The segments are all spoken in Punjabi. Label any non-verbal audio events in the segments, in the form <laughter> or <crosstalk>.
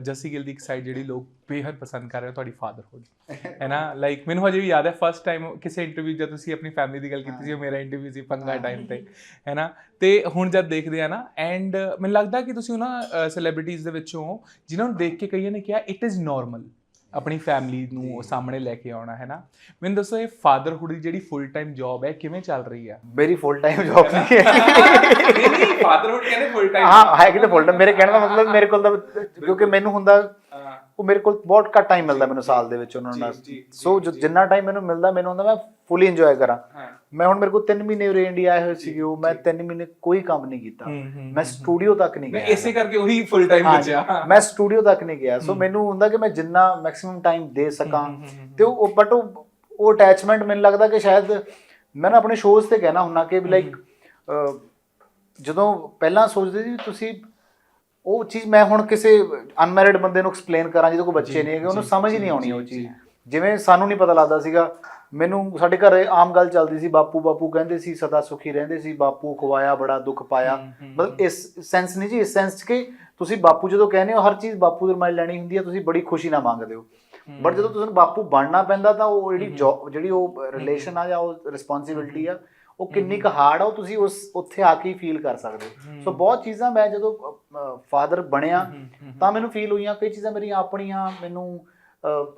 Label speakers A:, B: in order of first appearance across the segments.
A: ਜੱਸੀ ਗਿੱਲ ਦੀ ਇੱਕ ਸਾਈਡ ਜਿਹੜੀ ਲੋਕ ਬੇਹੱਦ ਪਸੰਦ ਕਰ ਰਹੇ ਆ ਤੁਹਾਡੀ ਫਾਦਰਹੁੱਡ <laughs> ਹੈ ਨਾ? ਲਾਈਕ ਮੈਨੂੰ ਹਜੇ ਵੀ ਯਾਦ ਹੈ ਫਸਟ ਟਾਈਮ ਕਿਸੇ ਇੰਟਰਵਿਊ ਜਦ ਤੁਸੀਂ ਆਪਣੀ ਫੈਮਿਲੀ ਦੀ ਗੱਲ ਕੀਤੀ ਸੀ ਮੇਰਾ ਇੰਟਰਵਿਊ ਸੀ ਪੰਗਾ ਟਾਈਮ ਤੇ ਹੈ ਨਾ? ਤੇ ਹੁਣ ਜਦ ਦੇਖਦੇ ਆ ਨਾ ਐਂਡ ਮੈਨੂੰ ਲੱਗਦਾ ਕਿ ਤੁਸੀਂ ਉਹਨਾਂ ਸੈਲੀਬ੍ਰਿਟੀਜ਼ ਦੇ ਵਿੱਚੋਂ ਹੋ ਜਿਨ੍ਹਾਂ ਨੂੰ ਦੇਖ ਕੇ ਕਈਆਂ ਨੇ ਕਿਹਾ ਇਟ ਇਜ਼ ਨਾਰਮਲ ਆਪਣੀ ਫੈਮਿਲੀ ਨੂੰ ਸਾਹਮਣੇ ਲੈ ਕੇ ਆਉਣਾ ਹੈ ਨਾ? ਮੈਨੂੰ ਦੱਸੋ ਇਹ ਫਾਦਰਹੁੱਡ ਦੀ ਜਿਹੜੀ ਫੁੱਲ ਟਾਈਮ ਜੌਬ ਹੈ ਕਿਵੇਂ ਚੱਲ ਰਹੀ ਆ
B: ਮੇਰੀ ਫੁੱਲ ਟਾਈਮ ਜੌਬ ਨਹੀਂ ਹੈ।
A: ਨਹੀਂ ਫਾਦਰਹੁੱਡ ਕਹਿੰਦੇ ਫੁੱਲ ਟਾਈਮ
B: ਹਾਂ ਹੈ ਕਿ ਫੁੱਲ ਟਾਈਮ ਮੇਰੇ ਕਹਿਣ ਦਾ ਮਤਲਬ ਮੇਰੇ ਕੋਲ ਤਾਂ ਕਿਉਂਕਿ ਮੈਨੂੰ ਹੁੰਦਾ ਉਹ ਮੇਰੇ ਕੋਲ ਬਹੁਤ ਘੱਟ ਟਾਈਮ ਮਿਲਦਾ ਮੈਨੂੰ ਸਾਲ ਦੇ ਵਿੱਚ ਉਹਨਾਂ ਨਾਲ। ਸੋ ਜੋ ਜਿੰਨਾ ਟਾਈਮ ਮੈਨੂੰ ਮਿਲਦਾ ਮੈਨੂੰ ਹੁੰਦਾ ਮੈਂ ਫੁੱਲੀ ਇੰਜੋਏ ਕਰਾਂ।
A: ਹਾਂ।
B: ਮੈਂ ਹੁਣ ਮੇਰੇ ਕੋਲ 3 ਮਹੀਨੇ ਉਰੇ ਇੰਡੀਆ ਆਏ ਹੋਏ ਸੀਗੇ ਉਹ ਮੈਂ 3 ਮਹੀਨੇ ਕੋਈ ਕੰਮ ਨਹੀਂ ਕੀਤਾ। ਮੈਂ ਸਟੂਡੀਓ ਤੱਕ ਨਹੀਂ
A: ਮੈਂ
B: ਗਿਆ।
A: ਇਸੇ ਕਰਕੇ ਉਹੀ ਫੁੱਲ ਟਾਈਮ ਬਚਿਆ।
B: ਮੈਂ ਸਟੂਡੀਓ ਤੱਕ ਨਹੀਂ ਗਿਆ। ਸੋ ਮੈਨੂੰ ਹੁੰਦਾ ਕਿ ਮੈਂ ਜਿੰਨਾ ਮੈਕਸਿਮਮ ਟਾਈਮ ਦੇ ਸਕਾਂ ਤੇ ਉਹ ਬਟ ਉਹ ਅਟੈਚਮੈਂਟ ਮੈਨੂੰ ਲੱਗਦਾ ਕਿ ਸ਼ਾਇਦ ਮੈਂ ਨਾ ਆਪਣੇ ਸ਼ੋਜ਼ ਤੇ ਕਹਿਣਾ ਹੁੰਨਾ ਕਿ ਲਾਈਕ ਜਦੋਂ ਪਹਿਲਾਂ ਸੋਚਦੇ ਸੀ ਤੁਸੀਂ ਉਹ ਚੀਜ਼ ਮੈਂ ਹੁਣ ਕਿਸੇ ਅਨਮੈਰਿਡ ਬੰਦੇ ਨੂੰ ਐਕਸਪਲੇਨ ਕਰਾਂ ਜਿਹਦੇ ਕੋਲ ਬੱਚੇ ਨਹੀਂ ਹੈਗੇ ਉਹਨੂੰ ਸਮਝ ਹੀ ਨਹੀਂ ਆਉਣੀ ਉਹ ਚੀਜ਼। ਜਿਵੇਂ ਸਾਨੂੰ ਨਹੀਂ ਪਤਾ ਲੱਗਦਾ ਸੀਗਾ ਮੈਨੂੰ ਸਾਡੇ ਘਰੇ ਆਮ ਗੱਲ ਚੱਲਦੀ ਸੀ ਬਾਪੂ ਬਾਪੂ ਕਹਿੰਦੇ ਸੀ ਸਦਾ ਸੁਖੀ ਰਹਿੰਦੇ ਸੀ ਬਾਪੂ ਖਵਾਇਆ ਬੜਾ ਦੁੱਖ ਪਾਇਆ। ਮਤਲਬ ਇਸ ਸੈਂਸ ਨਹੀਂ ਜੀ ਇਸ ਸੈਂਸ ਕਿ ਤੁਸੀਂ ਬਾਪੂ ਜਦੋਂ ਕਹਿੰਦੇ ਹੋ ਹਰ ਚੀਜ਼ ਬਾਪੂ ਦੇ ਰਮਾਇਣ ਲੈਣੀ ਹੁੰਦੀ ਹੈ ਤੁਸੀਂ ਬੜੀ ਖੁਸ਼ੀ ਨਾਲ ਮੰਗਦੇ ਹੋ। ਬਟ ਜਦੋਂ ਤੁਹਾਨੂੰ ਬਾਪੂ ਬਣਨਾ ਪੈਂਦਾ ਤਾਂ ਉਹ ਜਿਹੜੀ job- ਜਿਹੜੀ ਉਹ ਰਿਲੇਸ਼ਨ ਆ ਜਾਂ ਉਹ ਰਿਸਪੌਂਸਿਬਿਲਟੀ ਆ ਉਹ ਕਿੰਨੀ ਕੁ ਹਾਰਡ ਆ ਉਹ ਤੁਸੀਂ ਉਸ ਉੱਥੇ ਆ ਕੇ ਹੀ ਫੀਲ ਕਰ ਸਕਦੇ ਹੋ। ਸੋ ਬਹੁਤ ਚੀਜ਼ਾਂ ਮੈਂ ਜਦੋਂ ਫਾਦਰ ਬਣਿਆ ਤਾਂ ਮੈਨੂੰ ਫੀਲ ਹੋਈਆਂ ਕਈ ਚੀਜ਼ਾਂ ਮੇਰੀਆਂ ਆਪਣੀਆਂ ਮੈਨੂੰ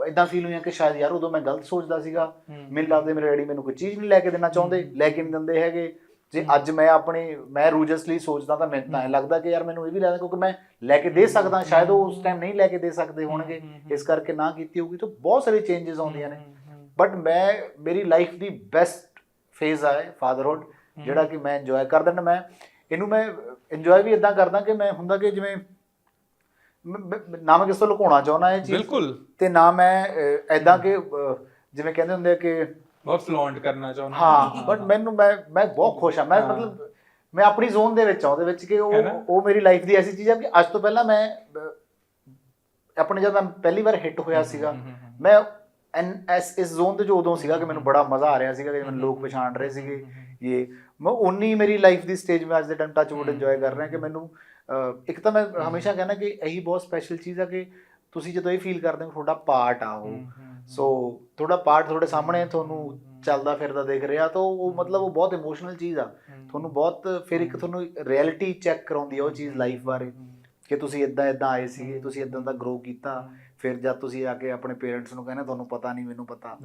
B: ਇਦਾਂ ਫੀਲ ਹੋਈਆਂ ਕਿ ਸ਼ਾਇਦ ਯਾਰ ਉਦੋਂ ਮੈਂ ਗਲਤ ਸੋਚਦਾ ਸੀਗਾ। ਮੈਨੂੰ ਲੱਗਦਾ ਮੇਰੇ ਡੈਡੀ ਮੈਨੂੰ ਕੋਈ ਚੀਜ਼ ਨਹੀਂ ਲੈ ਕੇ ਦੇਣਾ ਚਾਹੁੰਦੇ ਲੈ ਕੇ ਨਹੀਂ ਦਿੰਦੇ ਹੈਗੇ। ਜੇ ਅੱਜ ਮੈਂ ਆਪਣੇ ਮੈਂ ਰੂਜਸਲੀ ਸੋਚਦਾ ਤਾਂ ਮੈਨੂੰ ਤਾਂ ਲੱਗਦਾ ਕਿ ਯਾਰ ਮੈਨੂੰ ਇਹ ਵੀ ਲੱਗਦਾ ਕਿਉਂਕਿ ਮੈਂ ਲੈ ਕੇ ਦੇ ਸਕਦਾ ਸ਼ਾਇਦ ਉਹ ਉਸ ਟਾਈਮ ਨਹੀਂ ਲੈ ਕੇ ਦੇ ਸਕਦੇ ਹੋਣਗੇ। ਇਸ ਕਰਕੇ ਨਾ ਕੀਤੀ ਹੋਊਗੀ ਤਾਂ ਬਹੁਤ ਸਾਰੇ ਚੇਂਜਸ ਆਉਂਦੀਆਂ ਨੇ। ਬਟ ਮੈਂ ਮੇਰੀ ਲਾਈਫ ਦੀ ਬੈਸਟ ਫੇਜ਼ ਆ ਫਾਦਰਹੁੱਡ ਜਿਹੜਾ ਕਿ ਮੈਂ ਇੰਜੋਏ ਕਰਦਾ ਨਾ ਮੈਂ ਇਹਨੂੰ ਮੈਂ ਇੰਜੋਏ ਵੀ ਇਦਾਂ ਕਰਦਾ ਕਿ ਮੈਂ ਹੁੰਦਾ ਕਿ ਜਿਵੇਂ ਨਾ ਮੈਂ ਕਿਸੇ ਤੋਂ ਲੁਕਾਉਣਾ ਚਾਹੁੰਦਾ ਇਹ ਚੀਜ਼।
A: ਬਿਲਕੁਲ।
B: ਤੇ ਨਾ ਮੈਂ ਐਦਾਂ ਕਿ ਜਿਵੇਂ ਕਹਿੰਦੇ ਹੁੰਦੇ ਆ ਕਿ
A: ਬਹੁਤ ਫਲੌਂਟ ਕਰਨਾ ਚਾਹੁੰਦਾ।
B: ਹਾਂ ਬਟ ਮੈਨੂੰ ਮੈਂ ਮੈਂ ਬਹੁਤ ਖੁਸ਼ ਹਾਂ। ਮੈਂ ਮਤਲਬ ਮੈਂ ਆਪਣੀ ਜ਼ੋਨ ਦੇ ਵਿੱਚ ਹਾਂ ਉਹਦੇ ਵਿੱਚ ਕਿ ਉਹ? ਉਹ ਮੇਰੀ ਲਾਈਫ ਦੀ ਐਸੀ ਚੀਜ਼ ਹੈ ਕਿ ਅੱਜ ਤੋਂ ਪਹਿਲਾਂ ਮੈਂ ਆਪਣੇ ਜਦ ਮੈਂ ਪਹਿਲੀ ਵਾਰ ਹਿੱਟ ਹੋਇਆ ਸੀਗਾ ਮੈਂ ਐਨ ਐਸ ਇਸ ਜ਼ੋਨ ਤੇ ਜੋ ਉਦੋਂ ਸੀਗਾ ਕਿ ਮੈਨੂੰ ਬੜਾ ਮਜ਼ਾ ਆ ਰਿਹਾ ਸੀਗਾ ਕਿ ਮੈਨੂੰ ਲੋਕ ਪਛਾਣ ਰਹੇ ਸੀਗੇ ਇਹ ਮੈਂ ਉਨੀ ਮੇਰੀ ਲਾਈਫ ਦੀ ਸਟੇਜ ਮੈਂ ਅੱਜ ਦੇ ਟਾਈਮ ਟੱਚ ਵੁੱਡ ਇੰਜੋਏ ਕਰ ਰਿਹਾ ਕਿ ਮੈਨੂੰ ਇੱਕ ਤਾਂ ਮੈਂ ਹਮੇਸ਼ਾ ਕਹਿੰਦਾ ਕਿ ਇਹੀ ਬਹੁਤ ਸਪੈਸ਼ਲ ਚੀਜ਼ ਆ ਕਿ ਤੁਸੀਂ ਜਦੋਂ ਇਹ ਫੀਲ ਕਰਦੇ ਹੋ ਤੁਹਾਡਾ ਪਾਰਟ ਆ ਉਹ। ਸੋ ਤੁਹਾਡਾ ਪਾਰਟ ਤੁਹਾਡੇ ਸਾਹਮਣੇ ਤੁਹਾਨੂੰ ਚੱਲਦਾ ਫਿਰਦਾ ਦਿਖ ਰਿਹਾ ਤਾਂ ਉਹ ਮਤਲਬ ਉਹ ਬਹੁਤ ਇਮੋਸ਼ਨਲ ਚੀਜ਼ ਆ। ਤੁਹਾਨੂੰ ਬਹੁਤ ਫਿਰ ਇੱਕ ਤੁਹਾਨੂੰ ਰਿਐਲਿਟੀ ਚੈੱਕ ਕਰਾਉਂਦੀ ਆ ਉਹ ਚੀਜ਼ ਲਾਈਫ ਬਾਰੇ। ਕਿ ਤੁਸੀਂ ਇਦਾਂ ਇਦਾਂ ਆਏ ਸੀਗੇ ਤੁਸੀਂ ਇਦਾਂ ਦਾ ਗਰੋ ਕੀਤਾ ਫਿਰ ਜਦ ਤੁਸੀਂ ਆ ਕੇ ਆਪਣੇ ਪੇਰੈਂਟਸ ਨੂੰ ਕਹਿੰਦੇ ਤੁਹਾਨੂੰ ਪਤਾ ਨਹੀਂ ਮੈਨੂੰ ਪਤਾ।